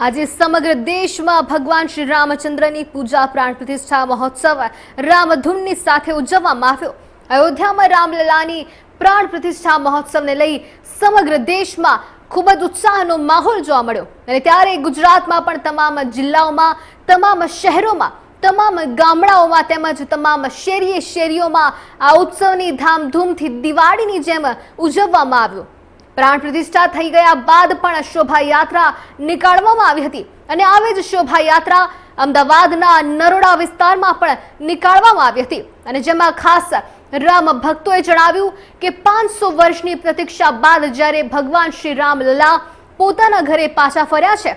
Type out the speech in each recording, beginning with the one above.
આજે સમગ્ર દેશમાં ભગવાન શ્રી રામચંદ્રની પૂજા પ્રાણ પ્રતિષ્ઠા મહોત્સવ રામધૂનની સાથે ઉજવવામાં આવ્યો. અયોધ્યામાં રામલલાની પ્રાણ પ્રતિષ્ઠા મહોત્સવને લઈ સમગ્ર દેશમાં ખૂબ જ ઉત્સાહનો માહોલ જોવા મળ્યો. અને ત્યારે ગુજરાતમાં પણ તમામ જિલ્લાઓમાં, તમામ શહેરોમાં, તમામ ગામડાઓમાં તેમજ તમામ શેરીએ શેરીઓમાં આ ઉત્સવની ધામધૂમથી દિવાળીની જેમ ઉજવવામાં આવ્યો. પ્રાણ પ્રતિષ્ઠા થઈ ગયા બાદ પણ શોભાયાત્રા નીકાળવામાં આવી હતી. અને આવી જ શોભાયાત્રા અમદાવાદના નરોડા વિસ્તારમાં પણ નીકાળવામાં આવી હતી. અને જેમાં ખાસ રામ ભક્તોએ જણાવ્યું કે પાંચસો વર્ષની પ્રતીક્ષા બાદ જ્યારે ભગવાન શ્રી રામલલા પોતાના ઘરે પાછા ફર્યા છે.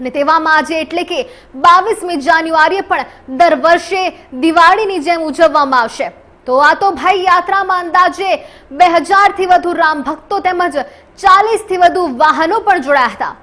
અને તેવામાં આજે એટલે કે બાવીસમી જાન્યુઆરીએ પણ દર વર્ષે દિવાળીની જેમ ઉજવવામાં આવશે. તો આ તો ભાઈ યાત્રામાં અંદાજે બે હજારથી વધુ રામ ભક્તો તેમજ ચાલીસથી વધુ વાહનો પણ જોડાયા હતા.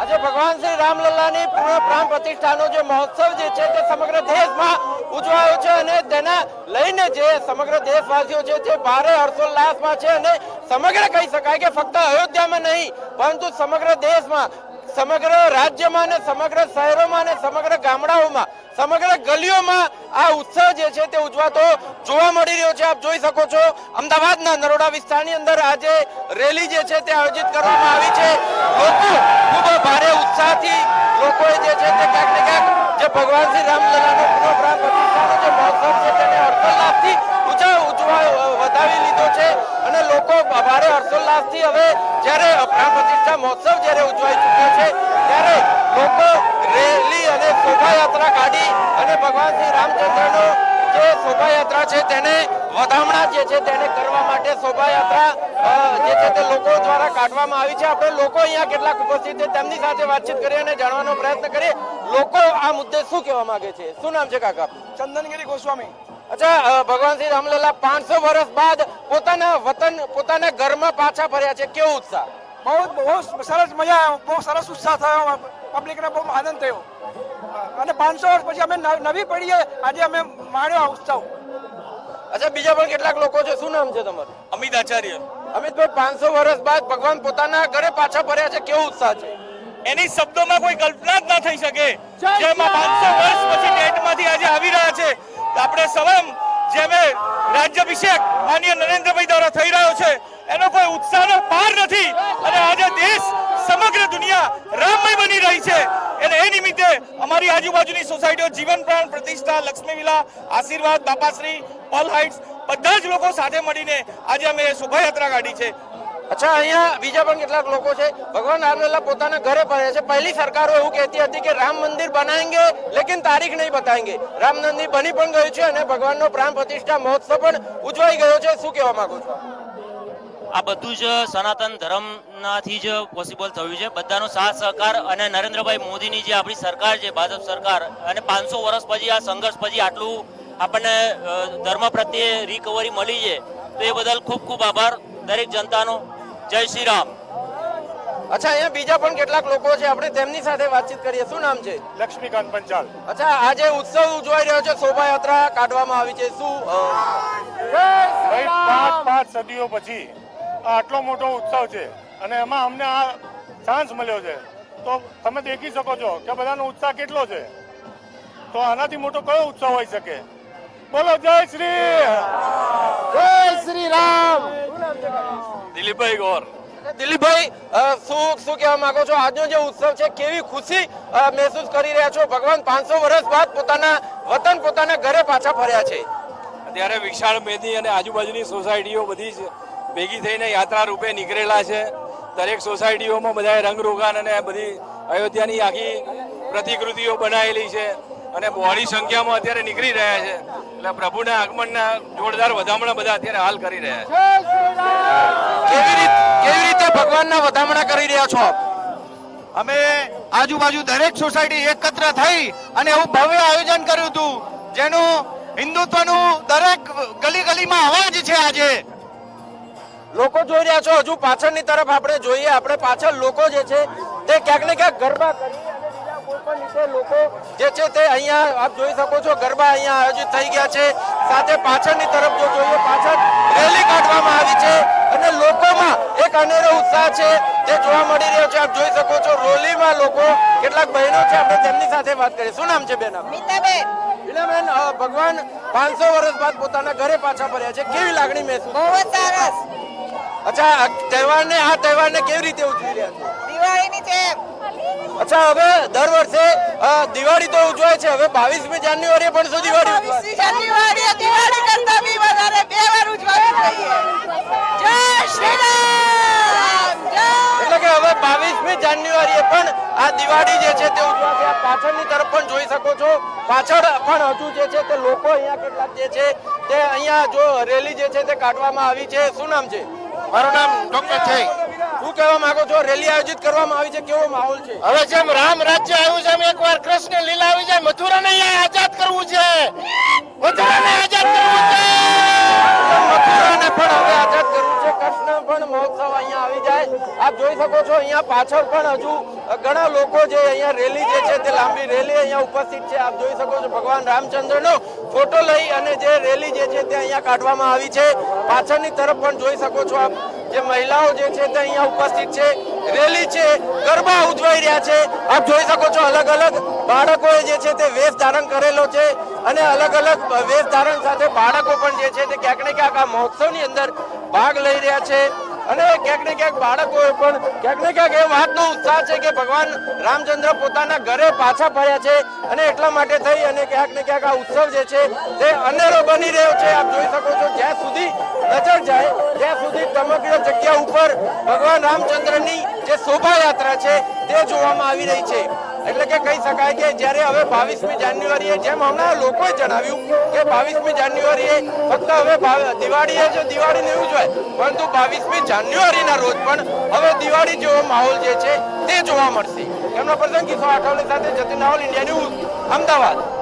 આજે ભગવાન શ્રી રામલલ્લાની પૂર્ણ પ્રાણ પ્રતિષ્ઠાનો જે મહોત્સવ જે છે તે સમગ્ર દેશમાં ઉજવાયો છે અને તેના લઈને જે સમગ્ર દેશવાસીઓ છે તે ભારે હર્ષોલ્લાસમાં છે અને સમગ્ર કહી શકાય કે ફક્ત અયોધ્યામાં નહીં, પરંતુ સમગ્ર દેશમાં સમગ્ર રાજ્યમાં ને સમગ્ર શહેરોમાં ને સમગ્ર ગામડાઓમાં, સમગ્ર ગલીઓમાં આ ઉત્સવ જે છે તે ઉજવાતો જોવા મળી રહ્યો છે. આપ જોઈ શકો છો, અમદાવાદના નરોડા વિસ્તારની અંદર આજે રેલી જે છે તે આયોજિત કરવામાં આવી છે. લોકો ખૂબ ભારે ઉત્સાહથી લોકોએ જે છે તે ક્યાંક ને ક્યાંક જે ભગવાન શ્રી રામલલાનો પુનઃ પ્રાણ પ્રતિષ્ઠાનો જે મહોત્સવ છે તેને હર્ષોલ્લાસથી ઉજવ, ઉજવા, વધાવી લીધો છે. અને લોકો ભારે હર્ષોલ્લાસથી હવે જ્યારે પ્રાણ પ્રતિષ્ઠા મહોત્સવ જ્યારે ઉજવાય છે ત્યારે લોકો રેલી અને શોભાયાત્રા કાઢી અને ભગવાન શ્રી રામચંદ્રનો જે શોભાયાત્રા છે તેને વધામણા જે છે તેને કરવા માટે શોભાયાત્રા જે છે તે લોકો દ્વારા કાઢવામાં આવી છે. આપણે લોકો અહીંયા કેટલાક ઉપસ્થિત છે તેમની સાથે વાતચીત કરીએ અને જાણવાનો પ્રયત્ન કરીએ. લોકો આ મુદ્દે શું કહેવા માંગે છે? શું નામ છે કાકા? ચંદનગીરી ગોસ્વામી. અચ્છા ભગવાન શ્રી રામલલા પાંચસો વર્ષ બાદ પોતાના વતન પોતાના ઘરમાં પાછા ફર્યા છે. કેવો ઉત્સાહ? બહુ બહુ સરસ મજા બહુ સરસ ઉત્સાહ થયો. પબ્લિકને બહુ આનંદ થયો. અને પાંચસો વર્ષ પછી અમે નવી પડીએ આજે અમે માણ્યો આ ઉત્સવ. અચ્છા બીજા પણ કેટલાક લોકો છે? શું નામ છે તમારું? અમિત આચાર્ય. અમિતભાઈ પાંચસો વર્ષ બાદ ભગવાન પોતાના ઘરે પાછા ફર્યા છે કેવો ઉત્સાહ છે? એની શબ્દોમાં કોઈ કલ્પના જ ના થઈ શકે. જેમાં પાંચસો વર્ષ પછી ટેટમાંથી આજે આવી રહ્યા છે. તો આપણે સવમ જેમ રાજ્યાભિષેક માનીય નરેન્દ્રભાઈ દ્વારા થઈ રહ્યો છે. એનો કોઈ ઉત્સાહનો પાર નથી અને આજે દેશ સમગ્ર દુનિયા રામમય બની રહી છે. અને એ નિમિત્તે અમારી આજુબાજુની સોસાયટીઓ, જીવન પ્રાણ પ્રતિષ્ઠા, લક્ષ્મી વિલા, આશીર્વાદ, બાપાશ્રી, પલ હાઇટ્સ, બધા જ લોકો સાથે મળીને આજે અમે શોભાયાત્રા કાઢી છે. અચ્છા, અહીંયા બીજા પણ કેટલાક લોકો છે. ભગવાન રામલલા પોતાના ઘરે ફર્યા છે. પહેલી સરકારો એવું કહેતી હતી કે રામ મંદિર બનાવેંગે લેકિન તારીખ નહીં બતાવેંગે રામ મંદિર બની પણ ગયું છે અને ભગવાનનો પ્રાણ પ્રતિષ્ઠા મહોત્સવ પણ ઉજવાઈ ગયો છે. શું કહેવા માંગો છો? આ બધું જ સનાતન ધર્મનાથી જ પોસિબલ થયું છે. બધાનો સાથ, સહકાર અને નરેન્દ્રભાઈ મોદીની જે આપણી સરકાર છે, ભાજપ સરકાર, અને પાંચસો વર્ષ પછી આ સંઘર્ષ પછી આટલું આપણને ધર્મ પ્રત્યે રિકવરી મળી છે, તો એ બદલ ખૂબ ખૂબ આભાર દરેક જનતાનો. જય શ્રી રામ. અચ્છા અહીંયા બીજા પણ કેટલાક લોકો છે આપણે તેમની સાથે વાતચીત કરીએ. શું નામ છે? લક્ષ્મીકાંત પંચાલ. અચ્છા આજે ઉત્સવ ઉજવાઈ રહ્યો છે શોભાયાત્રા કાઢવામાં આવી છે. શું ભાઈ પાંચ પાંચ સદીઓ પછી આ આટલો મોટો ઉત્સવ છે અને એમાં અમને આ ચાન્સ મળ્યો છે. તો તમે દેખી શકો છો કે બધાનો ઉત્સાહ કેટલો છે. તો આનાથી મોટો કયો ઉત્સવ હોઈ શકે? બોલો જય શ્રી જય શ્રી રામ. દિલીપભાઈ ગોર. દિલીપભાઈ શું શું કહેવા માંગો છો? આજનો જે ઉત્સવ છે કેવી ખુશી મહેસૂસ કરી રહ્યા છો? ભગવાન પાંચસો વર્ષ બાદ પોતાના વતન પોતાના ઘરે પાછા ફર્યા છે. અત્યારે વિશાળ મેદી અને આજુબાજુની સોસાયટીઓ બધી જ ભેગી થઈને યાત્રા રૂપે નીકળેલા છે. દરેક સોસાયટીઓમાં બધાએ રંગ રોગાન અને બધી અયોધ્યાની આખી પ્રતિકૃતિઓ બનાવેલી છે. અને બહોળી સંખ્યામાં અત્યારે નીકળી રહ્યા છે. એટલે પ્રભુના આગમનના જોરદાર વધામણા બધા અત્યારે હાલ કરી રહ્યા છે. કેવી રીતે કેવી રીતે ભગવાનના વધામણા કરી રહ્યા છો અમે આજુબાજુ દરેક સોસાયટી એકત્ર થઈ અને એવું ભવ્ય આયોજન કર્યું હતું, જેનું હિન્દુત્વનું દરેક ગલી ગલીમાં અવાજ છે આજે. લોકો જોઈ રહ્યા છો, હજુ પાછળની તરફ આપણે જોઈએ, આપણે પાછળ લોકો જે છે, તે ક્યાંક ને ક્યાંક ગરબા કરી કોઈ પણ રીતે લોકો જે છે તે અહીંયા આપ જોઈ શકો છો ગરબા અહીંયા આયોજિત થઈ ગયા છે. સાથે પાછળની તરફ જો જોઈએ પાછળ રેલી કાઢવામાં આવી છે અને લોકોમાં એક અનેરો ઉત્સાહ છે તે જોવા મળી રહ્યો છે. આપ જોઈ શકો છો રોલીમાં લોકો કેટલાક બહેનો છે આપણે તેમની સાથે વાત કરીએ. શું નામ છે બેન મિતાબેન. ભગવાન પાંચસો વર્ષ બાદ પોતાના ઘરે પાછા ફર્યા છે. કેવી લાગણી મહેસૂસ બહુ જ સરસ. અચ્છા તહેવારને આ તહેવારને કેવી રીતે ઉજવી રહ્યા છો? દિવાળીની જેમ. અચ્છા હવે દર વર્ષે દિવાળી તો ઉજવાય છે. હવે બાવીસમી જાન્યુઆરીએ પણ શું દિવાળી જાન્યુઆરીએ દિવાળી કરતા બી વધારે બે વાર ઉજવવી જોઈએ. જય શ્રી રામ! એટલે કે હવે બાવીસમી જાન્યુઆરીએ પણ આ દિવાળી જે છે તે ઉજવાશે. આ પાછળની તરફ પણ જોઈ શકો છો. પાછળ પણ હજુ જે છે તે લોકો અહીંયા કેટલાક જે છે તે અહીંયા જો રેલી જે છે તે કાઢવામાં આવી છે. શું નામ છે? મારું નામ ડોક્ટર છે શું કહેવા માંગો છો? રેલી આયોજિત કરવામાં આવી છે. કેવો માહોલ છે? હવે જેમ રામ રાજ્ય આવ્યું છે એમ એકવાર કૃષ્ણ લીલા આવી જાય. મથુરાને અહીંયા આઝાદ કરવું છે. મથુરાને આઝાદ કરવું છે. મથુરાને પણ હવે આઝાદ કરવું છે. કૃષ્ણ પણ મહોત્સવ અહીંયા આવી જાય. આપ જોઈ શકો છો અહીંયા પાછળ પણ હજુ ઘણા લોકો જે અહીંયા રેલી જે છે તે લાંબી રેલી અહીંયા ઉપસ્થિત છે. આપ જોઈ શકો છો ભગવાન રામચંદ્રનો ફોટો લઈ અને જે રેલી જે છે તે અહીંયા કાઢવામાં આવી છે. પાછળની તરફ પણ જોઈ શકો છો આપ. જે મહિલાઓ જે છે તે અહીંયા ઉપસ્થિત છે, રેલી છે, ગરબા ઉજવાઈ રહ્યા છે. આપ જોઈ શકો છો અલગ અલગ બાળકોએ જે છે તે વેશ ધારણ કરેલો છે અને અલગ અલગ વેશ ધારણ સાથે બાળકો પણ જે છે તે ક્યાંક ને ક્યાંક આ મહોત્સવની અંદર ભાગ લઈ રહ્યા છે. અને ક્યાંક ને ક્યાંક બાળકોએ પણ ક્યાંક ને ક્યાંક એ વાતનો ઉત્સાહ છે કે ભગવાન રામચંદ્ર પોતાના ઘરે પાછા ફર્યા છે અને એટલા માટે થઈ અને ક્યાંક ને ક્યાંક આ ઉત્સવ જે છે તે અનેરો બની રહ્યો છે. આપ જોઈ શકો છો ત્યાં સુધી સમગ્ર જગ્યા ઉપર ભગવાન રામચંદ્રની જે શોભાયાત્રા છે, તે જોવામાં આવી રહી છે. એટલે કે કહી શકાય કે જ્યારે હવે બાવીસમી જાન્યુઆરીએ, જેમ હમણાં લોકોએ જણાવ્યું કે બાવીસમી જાન્યુઆરીએ ફક્ત હવે દિવાળીએ જો દિવાળી નહીં ઉજવાય, પરંતુ બાવીસમી જાન્યુઆરીના રોજ પણ હવે દિવાળી જેવો માહોલ જે છે, તે જોવા મળશે. એમનો પ્રસંગ કિશોર આઠવલે સાથે જતીન રાવલ, ઇન્ડિયા ન્યૂઝ, અમદાવાદ.